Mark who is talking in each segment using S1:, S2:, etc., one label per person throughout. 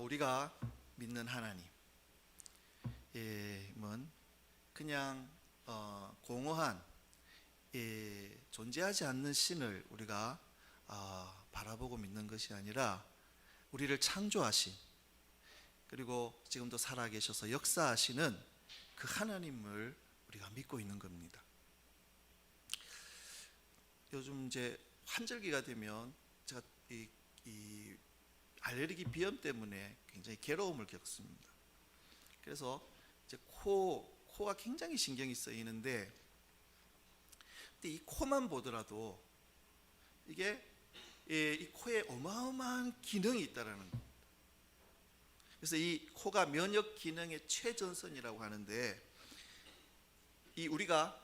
S1: 우리가 믿는 하나님은 그냥 어, 공허한 예, 존재하지 않는 신을 우리가 아, 바라보고 믿는 것이 아니라 우리를 창조하신 그리고 지금도 살아계셔서 역사하시는 그 하나님을 우리가 믿고 있는 겁니다. 요즘 이제 환절기가 되면 제가 이, 이 알레르기 비염 때문에 굉장히 괴로움을 겪습니다. 그래서 이제 코 코가 굉장히 신경이 쓰이는데 근데 이 코만 보더라도 이게 예, 이 코에 어마어마한 기능이 있다라는 겁니다. 그래서 이 코가 면역 기능의 최전선이라고 하는데 이 우리가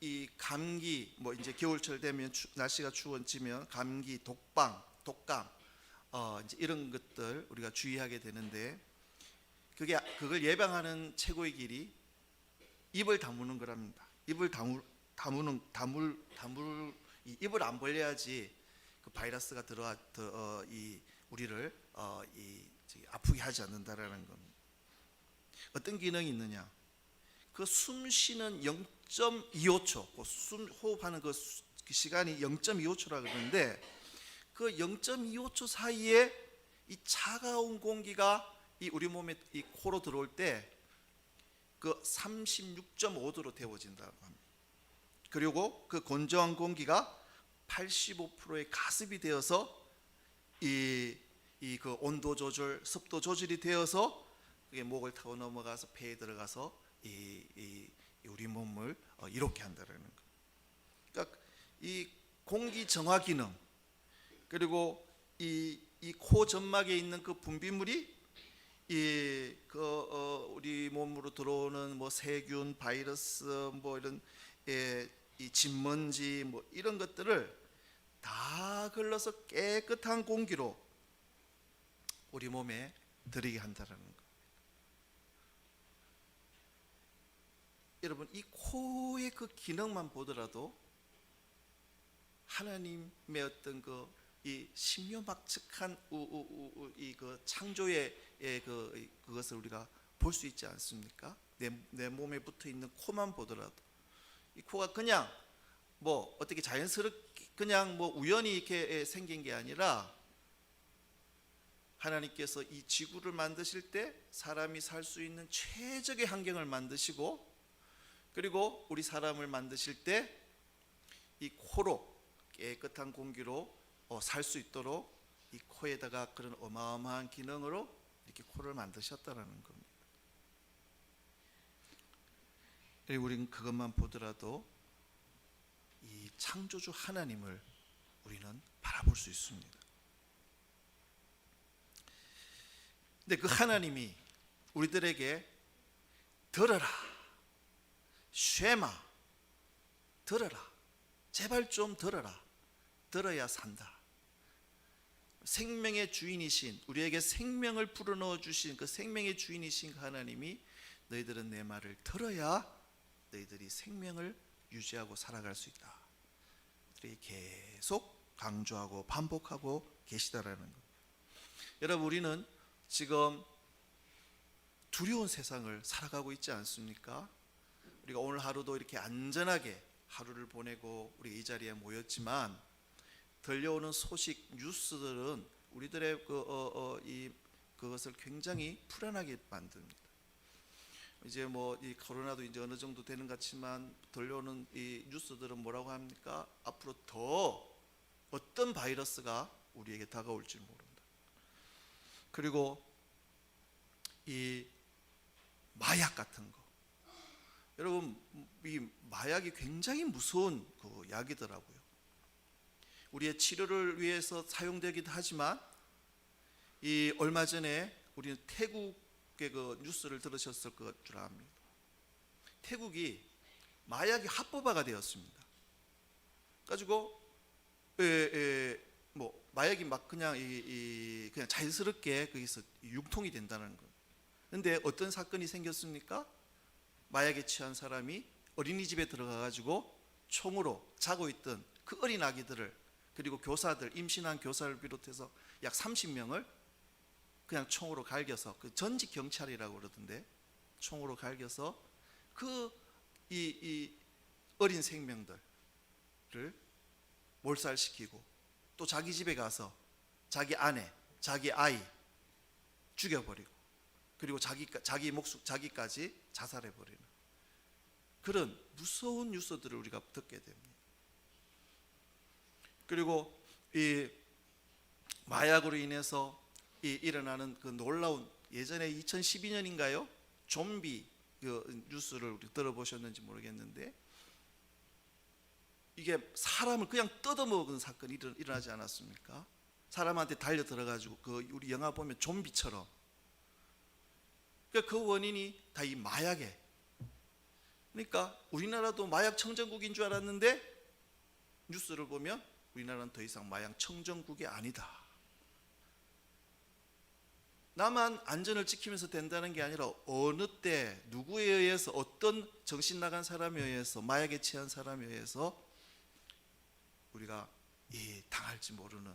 S1: 이 감기 뭐 이제 겨울철 되면 추- 날씨가 추워지면 감기, 독방, 독감 어 이제 이런 것들 우리가 주의하게 되는데 그게 그걸 예방하는 최고의 길이 입을 다무는 거랍니다. 입을 다무 다무는 다물 다물 이 입을 안 벌려야지 그 바이러스가 들어와 더, 어, 이 우리를 어, 이 저기 아프게 하지 않는다라는 겁니다. 어떤 기능이 있느냐? 그 숨 쉬는 0.25초, 그 숨 호흡하는 그, 수- 그 시간이 0.25초라 그러는데 그 0.25초 사이에 이 차가운 공기가 이 우리 몸에 이 코로 들어올 때 그 36.5도로 데워진다고 합니다. 그리고 그 건조한 공기가 85%의 가습이 되어서 이 이 그 온도 조절, 습도 조절이 되어서 그게 목을 타고 넘어가서 폐에 들어가서 이, 이, 이 우리 몸을 어, 이롭게 한다라는 거. 그러니까 이 공기 정화 기능 그리고 이 이 코 점막에 있는 그 분비물이 이그 어, 우리 몸으로 들어오는 뭐 세균, 바이러스 뭐 이런 예, 이 진먼지 뭐 이런 것들을 다 걸러서 깨끗한 공기로 우리 몸에 들이게 한다라는 거. 여러분 이 코의 그 기능만 보더라도 하나님의 어떤 그 이 신묘막측한 이그 창조의 예, 그 이- 그것을 우리가 볼 수 있지 않습니까? 내, 내 몸에 붙어 있는 코만 보더라도 이 코가 그냥 뭐 어떻게 자연스럽게 그냥 뭐 우연히 이렇게 예, 생긴 게 아니라 하나님께서 이 지구를 만드실 때 사람이 살 수 있는 최적의 환경을 만드시고 그리고 우리 사람을 만드실 때 이 코로 깨끗한 공기로 어, 살 수 있도록 이 코에다가 그런 어마어마한 기능으로 이렇게 코를 만드셨다라는 겁니다. 그리고 우리는 그것만 보더라도 이 창조주 하나님을 우리는 바라볼 수 있습니다. 근데 그 하나님이 우리들에게 들어라, 쉐마, 들어라, 제발 좀 들어라, 들어야 산다. 생명의 주인이신 우리에게 생명을 불어넣어 주신 그 생명의 주인이신 그 하나님이 너희들은 내 말을 들어야 너희들이 생명을 유지하고 살아갈 수 있다. 그들이 계속 강조하고 반복하고 계시다라는 것. 여러분 우리는 지금 두려운 세상을 살아가고 있지 않습니까? 우리가 오늘 하루도 이렇게 안전하게 하루를 보내고 우리 이 자리에 모였지만 들려오는 소식 뉴스들은 우리들의 그, 어, 어, 이 그것을 굉장히 불안하게 만듭니다. 이제 뭐 이 코로나도 이제 어느 정도 되는 것 같지만 들려오는 이 뉴스들은 뭐라고 합니까? 앞으로 더 어떤 바이러스가 우리에게 다가올지 모른다. 그리고 이 마약 같은 거. 여러분 이 마약이 굉장히 무서운 그 약이더라고요. 우리의 치료를 위해서 사용되기도 하지만 이 얼마 전에 우리는 태국의 그 뉴스를 들으셨을 것 줄 압니다. 태국이 마약이 합법화가 되었습니다. 가지고 에, 에, 뭐 마약이 막 그냥 이, 이 그냥 자연스럽게 거기서 융통이 된다는 거. 근데 어떤 사건이 생겼습니까? 마약에 취한 사람이 어린이집에 들어가 가지고 총으로 자고 있던 그 어린 아기들을 그리고 교사들 임신한 교사를 비롯해서 약 30명을 그냥 총으로 갈겨서 그 전직 경찰이라고 그러던데 총으로 갈겨서 그이 이 어린 생명들을 몰살시키고 또 자기 집에 가서 자기 아내, 자기 아이 죽여버리고 그리고 자기 자기 목숨 자기까지 자살해버리는 그런 무서운 뉴스들을 우리가 듣게 됩니다. 그리고 이 마약으로 인해서 이 일어나는 그 놀라운 예전에 2012년인가요? 좀비 그 뉴스를 들어보셨는지 모르겠는데 이게 사람을 그냥 뜯어먹은 사건이 일어- 일어나지 않았습니까? 사람한테 달려 들어가지고 그 우리 영화 보면 좀비처럼 그러니까 그 원인이 다 이 마약에 그러니까 우리나라도 마약 청정국인 줄 알았는데 뉴스를 보면 우리나라는 더 이상 마약 청정국이 아니다. 나만 안전을 지키면서 된다는 게 아니라 어느 때 누구에 의해서 어떤 정신 나간 사람에 의해서 마약에 취한 사람에 의해서 우리가 이 당할지 모르는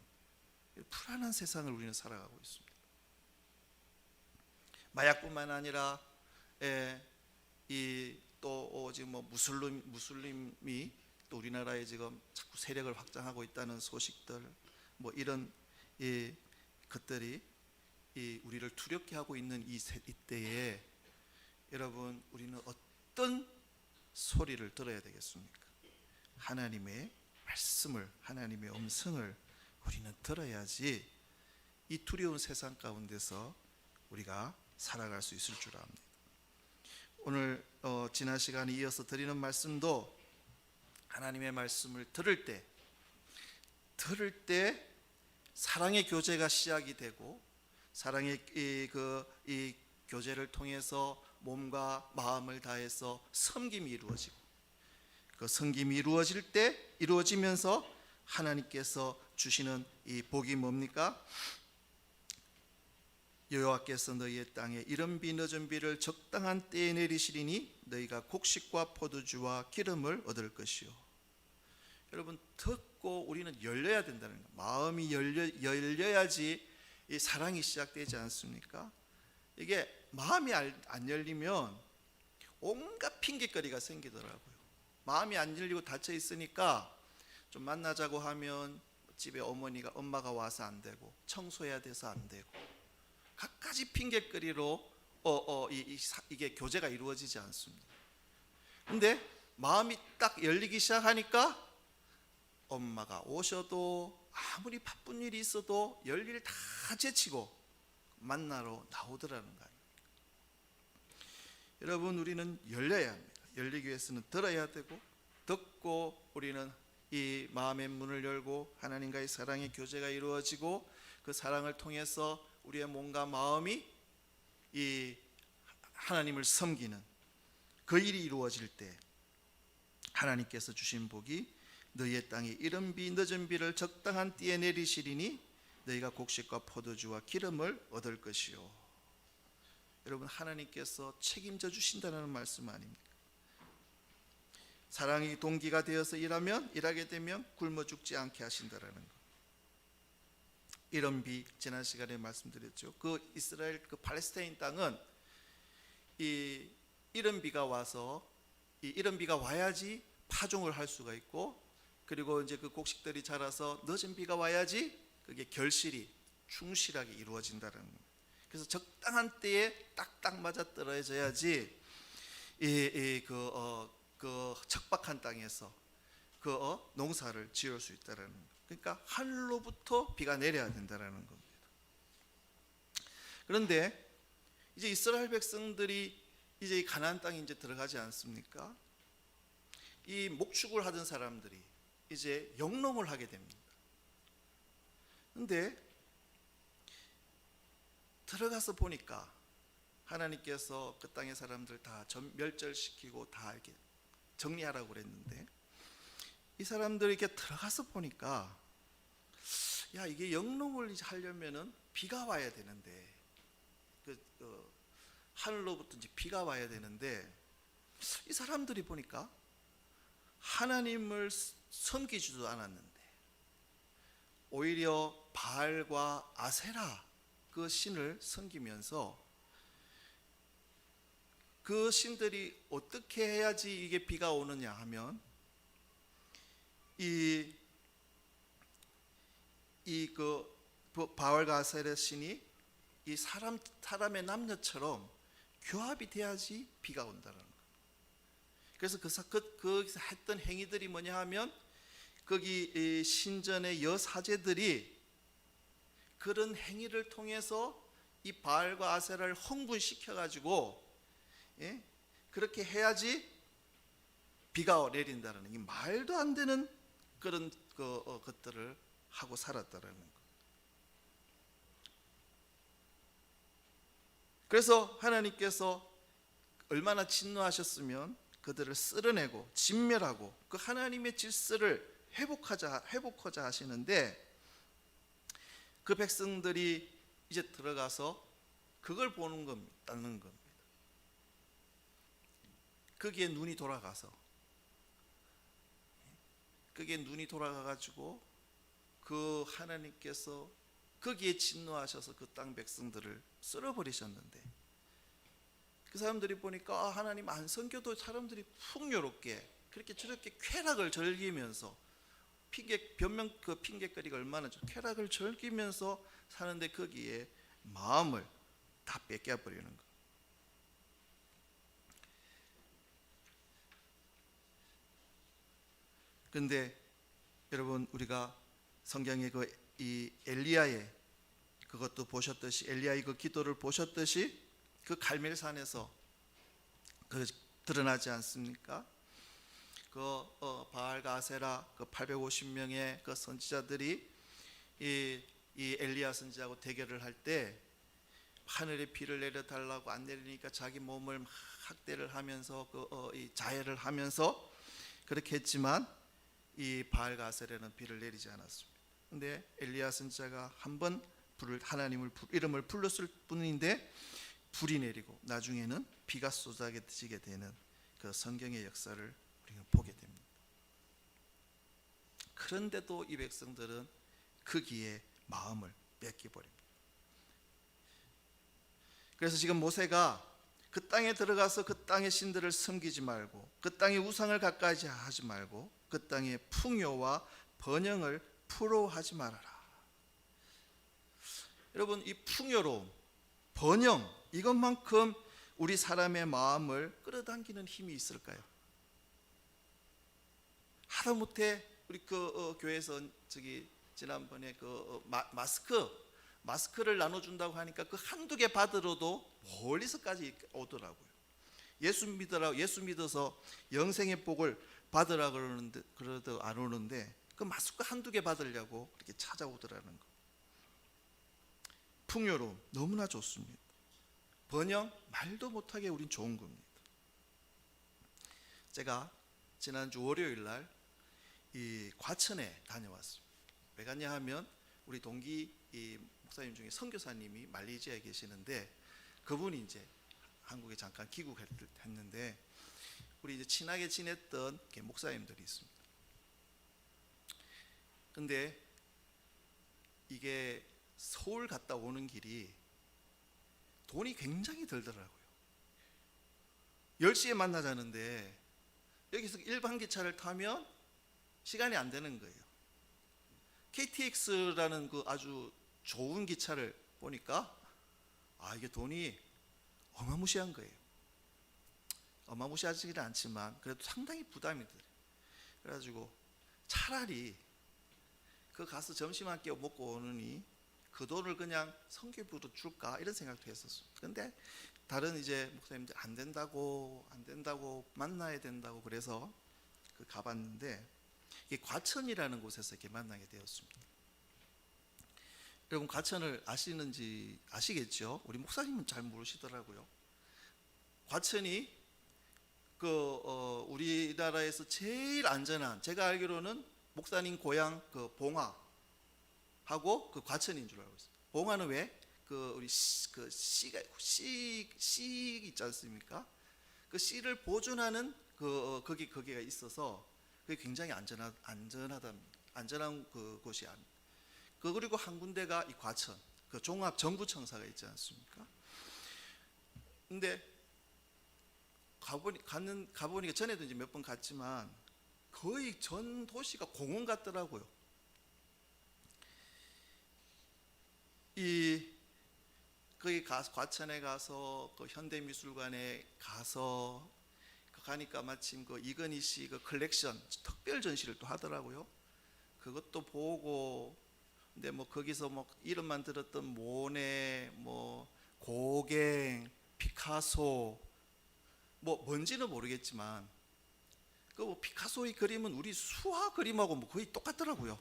S1: 불안한 세상을 우리는 살아가고 있습니다. 마약뿐만 아니라 예, 이또 지금 뭐 무슬림 무슬림이 또 우리나라에 지금 자꾸 세력을 확장하고 있다는 소식들 뭐 이런 이 것들이 이 우리를 두렵게 하고 있는 이 세- 이때에 여러분 우리는 어떤 소리를 들어야 되겠습니까? 하나님의 말씀을 하나님의 음성을 우리는 들어야지 이 두려운 세상 가운데서 우리가 살아갈 수 있을 줄 압니다. 오늘 어, 지난 시간에 이어서 드리는 말씀도 하나님의 말씀을 들을 때 들을 때 사랑의 교제가 시작이 되고 사랑의 이, 그, 이 교제를 통해서 몸과 마음을 다해서 섬김이 이루어지고 그 섬김이 이루어질 때 이루어지면서 하나님께서 주시는 이 복이 뭡니까? 여호와께서 너희의 땅에 이른 비 늦은 비를 적당한 때에 내리시리니 너희가 곡식과 포도주와 기름을 얻을 것이요. 여러분 듣고 우리는 열려야 된다는 거. 마음이 열려 열려야지 이 사랑이 시작되지 않습니까? 이게 마음이 알- 안 열리면 온갖 핑계거리가 생기더라고요. 마음이 안 열리고 닫혀 있으니까 좀 만나자고 하면 집에 어머니가 엄마가 와서 안 되고 청소해야 돼서 안 되고 갖가지 핑계거리로 어, 어, 이, 이, 사- 이게 교제가 이루어지지 않습니다. 근데 마음이 딱 열리기 시작하니까 엄마가 오셔도 아무리 바쁜 일이 있어도 열일 다 제치고 만나러 나오더라는 거 아닙니까? 여러분 우리는 열려야 합니다. 열리기 위해서는 들어야 되고 듣고 우리는 이 마음의 문을 열고 하나님과의 사랑의 교제가 이루어지고 그 사랑을 통해서 우리의 몸과 마음이 이 하나님을 섬기는 그 일이 이루어질 때 하나님께서 주신 복이 너희의 땅에 이른 비 늦은 비를 적당한 때에 내리시리니 너희가 곡식과 포도주와 기름을 얻을 것이요. 여러분 하나님께서 책임져 주신다는 말씀 아닙니까? 사랑이 동기가 되어서 일하면 일하게 되면 굶어 죽지 않게 하신다라는 것. 이런 비 지난 시간에 말씀드렸죠. 그 이스라엘 그 팔레스타인 땅은 이 이런 비가 와서 이 이런 비가 와야지 파종을 할 수가 있고 그리고 이제 그 곡식들이 자라서 늦은 비가 와야지 그게 결실이 충실하게 이루어진다는. 그래서 적당한 때에 딱딱 맞아 떨어져야지 이그 어, 그 척박한 땅에서 그 어, 농사를 지을 수 있다라는 거. 그러니까 하늘로부터 비가 내려야 된다라는 겁니다. 그런데 이제 이스라엘 백성들이 이제 이 가나안 땅에 이제 들어가지 않습니까? 이 목축을 하던 사람들이 이제 영농을 하게 됩니다. 근데 들어가서 보니까 하나님께서 그 땅의 사람들 다 전- 멸절시키고 다 이렇게 정리하라고 그랬는데 이 사람들이 이렇게 들어가서 보니까 야 이게 이제 하려면은 비가 와야 되는데 그 어, 하늘로부터 이제 비가 와야 되는데 이 사람들이 보니까 하나님을 섬기지도 않았는데 오히려 바알과 아세라 그 신을 섬기면서 그 신들이 어떻게 해야지 이게 비가 오느냐 하면 이 이 그 바알과 아세레 신이 이 사람 사람의 남녀처럼 교합이 돼야지 비가 온다는 거. 그래서 그, 사- 그, 그 했던 행위들이 뭐냐 하면 거기 이 신전의 여사제들이 그런 행위를 통해서 이 바알과 아세라를 흥분시켜 가지고 예? 그렇게 해야지 비가 내린다는 이 말도 안 되는 그런 그, 어, 것들을 하고 살았다라는 거. 그래서 하나님께서 얼마나 진노하셨으면 그들을 쓸어내고 진멸하고 그 하나님의 질서를 회복하자 회복하자 하시는데 그 백성들이 이제 들어가서 그걸 보는 겁니다. 따는 겁니다. 거기에 눈이 돌아가서 거기에 눈이 돌아가 가지고 그 하나님께서 거기에 진노하셔서 그 땅 백성들을 쓸어버리셨는데 그 사람들이 보니까 아, 하나님 안 섬겨도 사람들이 풍요롭게 그렇게 저렇게 쾌락을 즐기면서 핑계 변명 그 핑계거리가 얼마나 좋 쾌락을 즐기면서 사는데 거기에 마음을 다 뺏겨 버리는 거. 근데 여러분 우리가 성경의 그 이 엘리야의 그것도 보셨듯이 엘리야의 그 기도를 보셨듯이 그 갈멜산에서 그 드러나지 않습니까? 그 어, 바알과 아세라 그 850명의 그 선지자들이 이, 이 엘리야 선지자하고 대결을 할 때 하늘에 비를 내려 달라고 안 내리니까 자기 몸을 막 학대를 하면서 그 어, 이 자해를 하면서 그렇게 했지만 이 바알과 아세라는 비를 내리지 않았습니다. 근데 엘리야 선지자가 한 번 불을 하나님을 부- 이름을 불렀을 뿐인데 불이 내리고 나중에는 비가 쏟아지게 되는 그 성경의 역사를 우리가 보게 됩니다. 그런데도 이 백성들은 거기에 마음을 뺏기 버립니다. 그래서 지금 모세가 그 땅에 들어가서 그 땅의 신들을 섬기지 말고 그 땅의 우상을 가까이 하지 말고 그 땅의 풍요와 번영을 부러워하지 말아라. 여러분 이 풍요로움, 번영 이것만큼 우리 사람의 마음을 끌어당기는 힘이 있을까요? 하다못해 우리 그 어, 교회에서 저기 지난번에 그 어, 마, 마스크 마스크를 나눠준다고 하니까 그 한두 개 받으러도 멀리서까지 오더라고요. 예수 믿으라 예수 믿어서 영생의 복을 받으라 그러는데 그러도 안 오는데 그 마스크 한두 개 받으려고 그렇게 찾아오더라는 거. 풍요로움 너무나 좋습니다. 번영 말도 못하게 우린 좋은 겁니다. 제가 지난주 월요일 날 이 과천에 다녀왔습니다. 왜 갔냐 하면 우리 동기 이 목사님 중에 선교사님이 말레이시아에 계시는데 그분이 이제 한국에 잠깐 귀국했는데 우리 이제 친하게 지냈던 목사님들이 있습니다. 근데 이게 서울 갔다 오는 길이 돈이 굉장히 들더라고요. 10시에 만나자는데 여기서 일반 기차를 타면 시간이 안 되는 거예요. KTX라는 그 아주 좋은 기차를 보니까 아 이게 돈이 어마무시한 거예요. 어마무시하지는 않지만 그래도 상당히 부담이 들어요. 그래가지고 차라리 그 가서 점심 한 끼 먹고 오느니 그 돈을 그냥 성교부로 줄까 이런 생각도 했었어요. 근데 다른 이제 목사님들 안 된다고 안 된다고 만나야 된다고 그래서 그 가봤는데 이게 과천이라는 곳에서 이렇게 만나게 되었습니다. 여러분 과천을 아시는지 아시겠죠? 우리 목사님은 잘 모르시더라고요. 과천이 그 어, 우리나라에서 제일 안전한 제가 알기로는 목사님 고향 그 봉화 하고 그 과천인 줄 알고 있어요. 봉화는 왜? 그 우리 씨, 그 씨가 씨, 씨 있지 않습니까? 그 씨를 보존하는 그 어, 거기 거기가 있어서 그게 굉장히 안전하 안전하다 안전한 그 곳이 안. 그 그리고 한 군데가 이 과천. 그 종합 정부청사가 있지 않습니까? 근데 가보니 갔는 가보니까 전에도 이제 몇 번 갔지만 거의 전 도시가 공원 같더라고요. 이 거기 가서 과천에 가서 그 현대미술관에 가서 그 가니까 마침 그 이건희 씨 그 컬렉션 특별 전시를 또 하더라고요. 그것도 보고 근데 뭐 거기서 뭐 이름만 들었던 모네 뭐 고갱 피카소 뭐 뭔지는 모르겠지만 그 뭐 피카소의 그림은 우리 수화 그림하고 뭐 거의 똑같더라고요.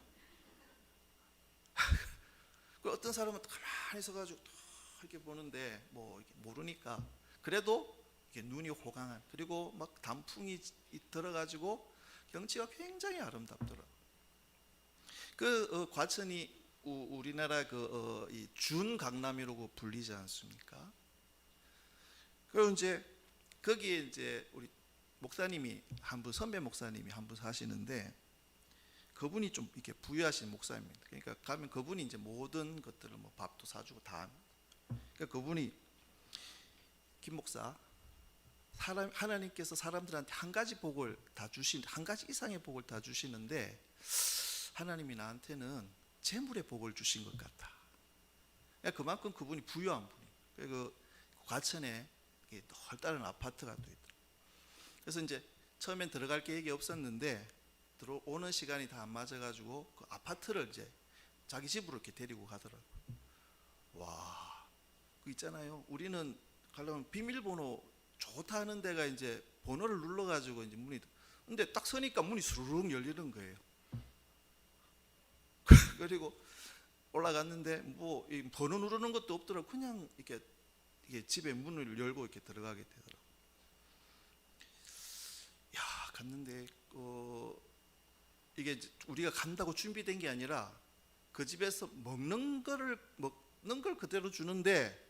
S1: 그 어떤 사람은 또 가만히 있어가지고 또 이렇게 보는데 뭐 모르니까 그래도 눈이 호강한 그리고 막 단풍이 이- 들어가지고 경치가 굉장히 아름답더라고. 그 어, 과천이 우, 우리나라 그이 준강남이라고 불리지 않습니까? 그리고 이제 거기에 이제 우리 목사님이 한 분 선배 목사님이 한 분 사시는데 그분이 좀 이렇게 부유하신 목사입니다. 그러니까 가면 그분이 이제 모든 것들을 뭐 밥도 사주고 다. 그러니까 그분이 김 목사 사람 하나님께서 사람들한테 한 가지 복을 다 주신 한 가지 이상의 복을 다 주시는데 하나님이 나한테는 재물의 복을 주신 것 같다. 그러니까 그만큼 그분이 부유한 분이. 그 과천에 넓다른 아파트가 또 있다. 그래서 이제 처음엔 들어갈 계획이 없었는데 들어오는 시간이 다 안 맞아가지고 그 아파트를 이제 자기 집으로 이렇게 데리고 가더라고. 와, 그 있잖아요. 우리는 가려면 비밀번호 좋다 하는 데가 이제 번호를 눌러가지고 이제 문이 근데 딱 서니까 문이 수르륵 열리는 거예요. 그리고 올라갔는데 뭐이 번호 누르는 것도 없더라고. 그냥 이렇게 이게 집에 문을 열고 이렇게 들어가게 되더라고. 야 갔는데 어 이게 우리가 간다고 준비된 게 아니라 그 집에서 먹는 거를 먹는 걸 그대로 주는데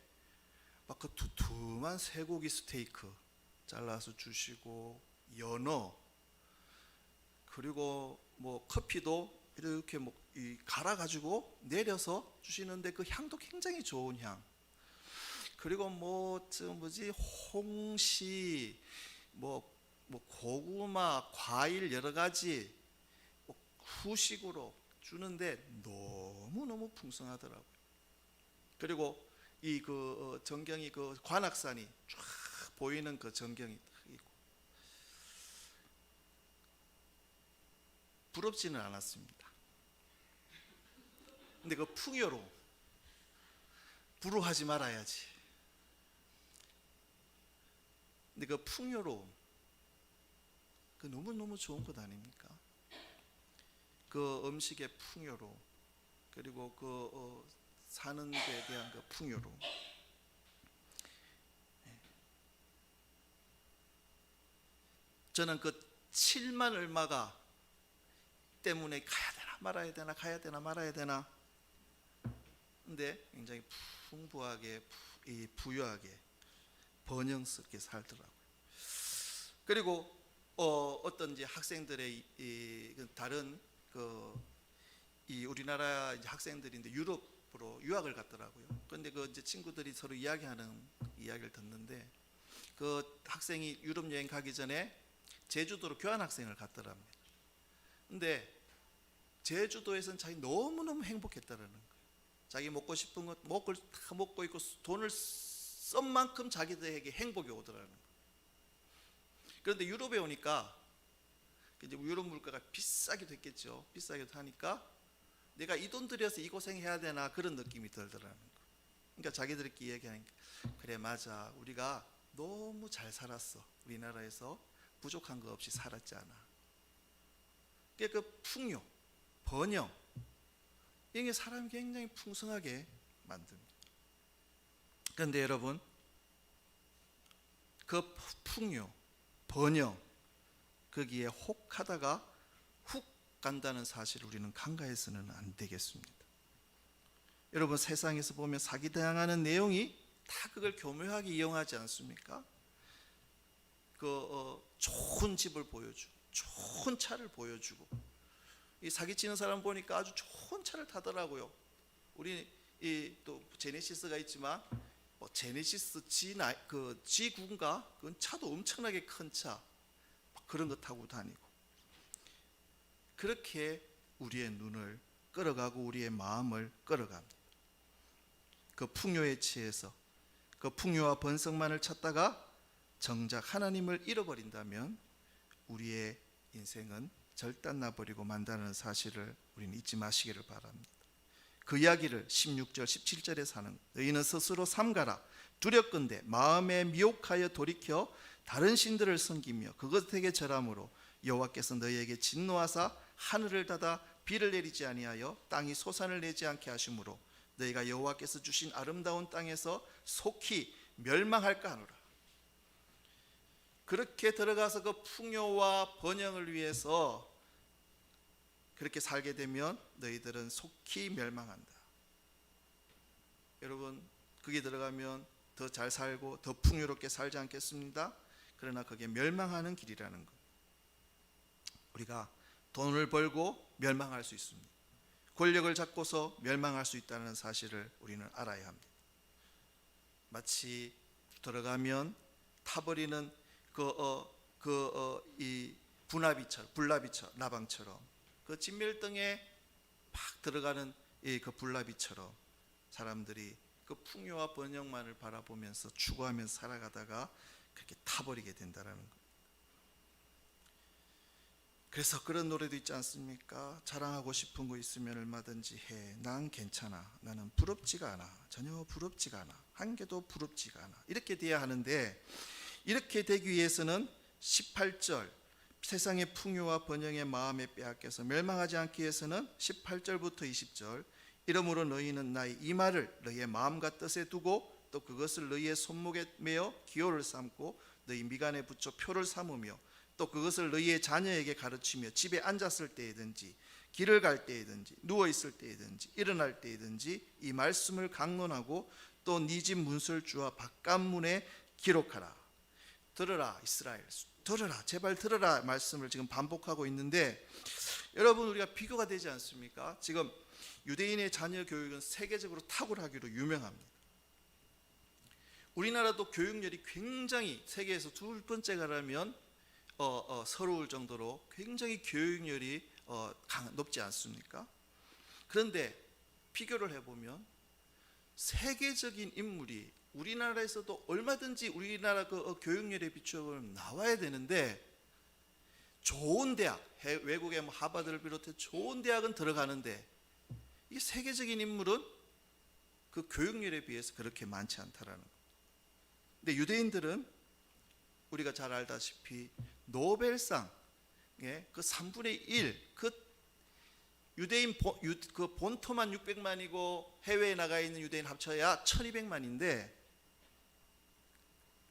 S1: 막 그 두툼한 쇠고기 스테이크 잘라서 주시고 연어 그리고 뭐 커피도 이렇게 뭐이 갈아 가지고 내려서 주시는데 그 향도 굉장히 좋은 향. 그리고 뭐저 뭐지 홍시 뭐뭐 고구마, 과일 여러 가지 뭐 후식으로 주는데 너무 너무 풍성하더라고요. 그리고 이 그 전경이 그 관악산이 쫙 보이는 그 전경이 딱 있고 부럽지는 않았습니다. 근데 그 풍요로움 부러워하지 말아야지. 근데 그 풍요로움 그 너무 너무 좋은 것 아닙니까? 그 음식의 풍요로움 그리고 그 어, 사는 데 대한 그 풍요로움. 예. 저는 그 7만 얼마가 때문에 가야 되나 말아야 되나 가야 되나 말아야 되나 근데 굉장히 풍부하게 부유하게 번영스럽게 살더라고요. 그리고 어, 어떤 이제 학생들의 이, 이, 그 다른 그 이 우리나라 이제 학생들인데 유럽으로 유학을 갔더라고요. 그런데 그 이제 친구들이 서로 이야기하는 이야기를 듣는데 그 학생이 유럽 여행 가기 전에 제주도로 교환 학생을 갔더랍니다. 근데 제주도에서는 자기 너무 너무 행복했다라는 거예요. 자기 먹고 싶은 것 먹을 다 먹고 있고 돈을 쓴 만큼 자기들에게 행복이 오더라는 거예요. 그런데 유럽에 오니까 이제 유럽 물가가 비싸게 됐겠죠. 비싸게 하니까 내가 이 돈 들여서 이 고생해야 되나 그런 느낌이 들더라는 거예요. 그러니까 자기들끼리 얘기하니까 그래 맞아 우리가 너무 잘 살았어 우리나라에서 부족한 거 없이 살았잖아. 그러니까 그 풍요, 번영 이게 사람이 굉장히 풍성하게 만듭니다. 그런데 여러분 그 풍요, 번영 거기에 혹하다가 훅 간다는 사실을 우리는 간과해서는 안 되겠습니다. 여러분 세상에서 보면 사기 당하는 내용이 다 그걸 교묘하게 이용하지 않습니까? 그 어, 좋은 집을 보여주고 좋은 차를 보여주고 이 사기치는 사람 보니까 아주 좋은 차를 타더라고요. 우리 이 또 제네시스가 있지만 뭐 제네시스 G 나그 G9인가 그건 차도 엄청나게 큰 차. 막 그런 거 타고 다니고. 그렇게 우리의 눈을 끌어가고 우리의 마음을 끌어갑니다. 그 풍요에 취해서 그 풍요와 번성만을 찾다가 정작 하나님을 잃어버린다면 우리의 인생은 절단나 버리고 만다는 사실을 우리는 잊지 마시기를 바랍니다. 그 이야기를 16절 17절에 사는 너희는 스스로 삼가라 두렵건대 마음에 미혹하여 돌이켜 다른 신들을 섬기며 그것에게 절함으로 여호와께서 너희에게 진노하사 하늘을 닫아 비를 내리지 아니하여 땅이 소산을 내지 않게 하심으로 너희가 여호와께서 주신 아름다운 땅에서 속히 멸망할까 하노라. 그렇게 들어가서 그 풍요와 번영을 위해서 그렇게 살게 되면 너희들은 속히 멸망한다. 여러분, 그게 들어가면 더 잘 살고 더 풍요롭게 살지 않겠습니다. 그러나 그게 멸망하는 길이라는 것. 우리가 돈을 벌고 멸망할 수 있습니다. 권력을 잡고서 멸망할 수 있다는 사실을 우리는 알아야 합니다. 마치 들어가면 타버리는 그 어그이 분화비처럼 불나비처럼 나방처럼 그 진멸등에 팍 들어가는 이그 불나비처럼 사람들이 그 풍요와 번영만을 바라보면서 추구하면서 살아가다가 그렇게 타버리게 된다라는 것. 그래서 그런 노래도 있지 않습니까? 자랑하고 싶은 거 있으면 얼마든지 해. 난 괜찮아. 나는 부럽지가 않아. 전혀 부럽지가 않아. 한 개도 부럽지가 않아. 이렇게 돼야 하는데 이렇게 되기 위해서는 18절 세상의 풍요와 번영의 마음에 빼앗겨서 멸망하지 않기 위해서는 18절부터 20절 이러므로 너희는 나의 이 말을 너희의 마음과 뜻에 두고 또 그것을 너희의 손목에 매어 기호를 삼고 너희 미간에 붙여 표를 삼으며 또 그것을 너희의 자녀에게 가르치며 집에 앉았을 때이든지 길을 갈 때이든지 누워 있을 때이든지 일어날 때이든지 이 말씀을 강론하고 또 네 집 문설 주와 바깥문에 기록하라. 들으라 이스라엘 들으라 제발 들으라 말씀을 지금 반복하고 있는데 여러분 우리가 비교가 되지 않습니까? 지금 유대인의 자녀 교육은 세계적으로 탁월하기로 유명합니다. 우리나라도 교육열이 굉장히 세계에서 두 번째가라면 어, 어, 서러울 정도로 굉장히 교육열이 어, 강, 높지 않습니까? 그런데 비교를 해보면 세계적인 인물이 우리나라에서도 얼마든지 우리나라 그 어, 교육열에 비추어 나와야 되는데 좋은 대학, 해- 외국의 뭐 하버드를 비롯해 좋은 대학은 들어가는데 이 세계적인 인물은 그 교육열에 비해서 그렇게 많지 않다라는 거. 근데 유대인들은 우리가 잘 알다시피 노벨상 예, 그 3분의 1, 그 유대인 본, 유, 그 본토만 600만이고 해외에 나가 있는 유대인 합쳐야 1200만인데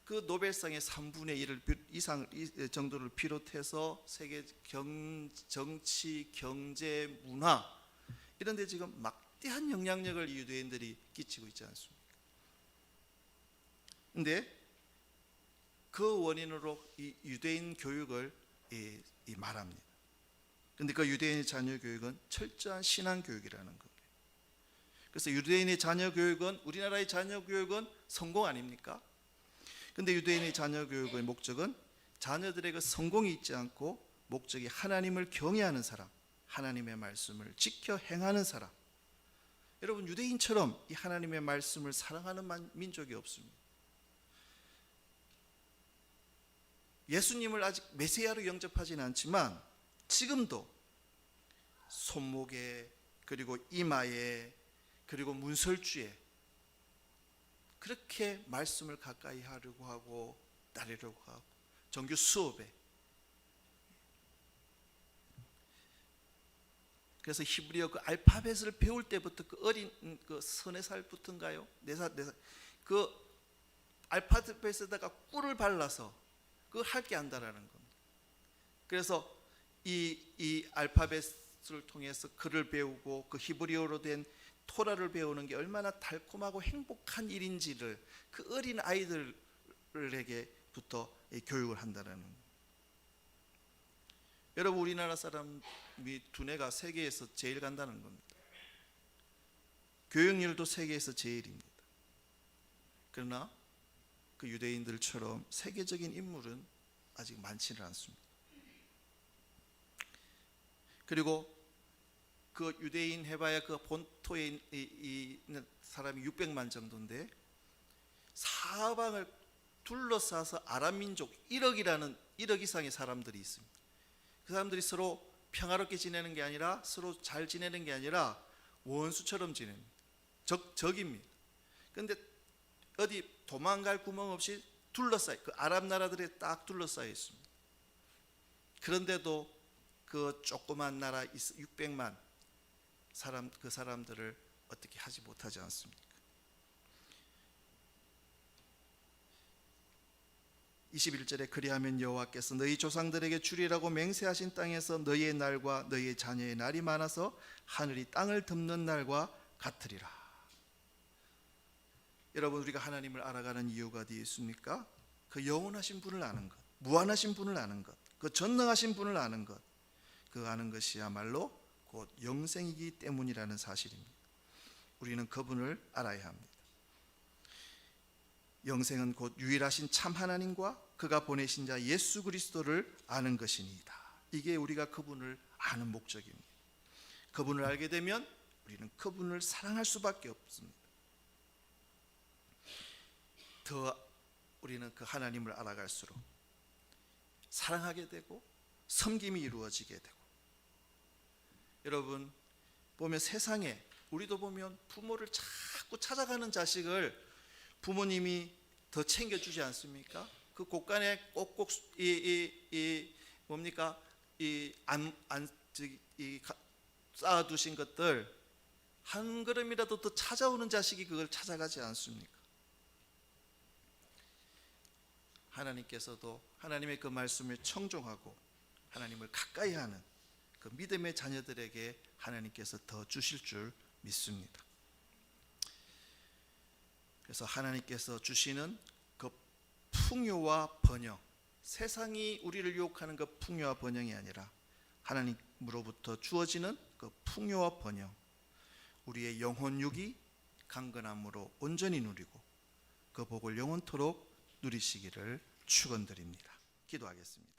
S1: 그 노벨상의 3분의 1을 이상 이- 정도를 비롯해서 세계 경, 정치, 경제, 문화 이런 데 지금 막대한 영향력을 이 유대인들이 끼치고 있지 않습니까? 근데 그 원인으로 이 유대인 교육을 이, 이 말합니다. 근데 그 유대인의 자녀 교육은 철저한 신앙 교육이라는 거예요. 그래서 유대인의 자녀 교육은 우리나라의 자녀 교육은 성공 아닙니까? 근데 유대인의 자녀 교육의 목적은 자녀들에게 성공이 있지 않고 목적이 하나님을 경외하는 사람, 하나님의 말씀을 지켜 행하는 사람. 여러분 유대인처럼 이 하나님의 말씀을 사랑하는 만- 민족이 없습니다. 예수님을 아직 메시아로 영접하지는 않지만 지금도 손목에 그리고 이마에 그리고 문설주에 그렇게 말씀을 가까이 하려고 하고 따르려고 하고 정규 수업에 그래서 히브리어 그 알파벳을 배울 때부터 그 어린 음, 그 서너 살부터인가요? 네살 네살 그 알파벳에다가 꿀을 발라서 그걸 할게 한다라는 겁니다. 그래서 이, 이 알파벳을 통해서 글을 배우고 그 히브리어로 된 토라를 배우는 게 얼마나 달콤하고 행복한 일인지를 그 어린 아이들에게부터 이 교육을 겁니다. 여러분 우리나라 사람이 두뇌가 세계에서 제일 간다는 겁니다. 교육열도 세계에서 제일입니다. 그러나 그 유대인들처럼 세계적인 인물은 아직 많지는 않습니다. 그리고 그 유대인 해봐야 그 본토에 있는 사람이 600만 정도인데 사방을 둘러싸서 아람 민족 1억이라는 1억 이상의 사람들이 있습니다. 그 사람들이 서로 평화롭게 지내는 게 아니라 서로 잘 지내는 게 아니라 원수처럼 지냅니다. 적 적입니다. 그런데 어디 도망갈 구멍 없이 둘러싸여 그 아랍 나라들에 딱 둘러싸여 있습니다. 그런데도 그 조그만 나라 600만 사람 그 사람들을 어떻게 하지 못하지 않습니까? 21절에 그리하면 여호와께서 너희 조상들에게 주리라고 맹세하신 땅에서 너희의 날과 너희의 자녀의 날이 많아서 하늘이 땅을 덮는 날과 같으리라. 여러분 우리가 하나님을 알아가는 이유가 어디 있습니까? 그 영원하신 분을 아는 것, 무한하신 분을 아는 것, 그 전능하신 분을 아는 것, 그 아는 것이야말로 곧 영생이기 때문이라는 사실입니다. 우리는 그분을 알아야 합니다. 영생은 곧 유일하신 참 하나님과 그가 보내신 자 예수 그리스도를 아는 것이니이다. 이게 우리가 그분을 아는 목적입니다. 그분을 알게 되면 우리는 그분을 사랑할 수밖에 없습니다. 더 우리는 그 하나님을 알아갈수록 사랑하게 되고 섬김이 이루어지게 되고 여러분 보면 세상에 우리도 보면 부모를 자꾸 찾아가는 자식을 부모님이 더 챙겨주지 않습니까? 그 곳간에 꼭꼭 이, 이, 이 뭡니까 이안안 저기 이 가- 쌓아두신 것들 한 걸음이라도 더 찾아오는 자식이 그걸 찾아가지 않습니까? 하나님께서도 하나님의 그 말씀을 청종하고 하나님을 가까이 하는 그 믿음의 자녀들에게 하나님께서 더 주실 줄 믿습니다. 그래서 하나님께서 주시는 그 풍요와 번영, 세상이 우리를 유혹하는 그 풍요와 번영이 아니라 하나님으로부터 주어지는 그 풍요와 번영, 우리의 영혼 육이 강건함으로 온전히 누리고 그 복을 영원토록 누리시기를 축원드립니다. 기도하겠습니다.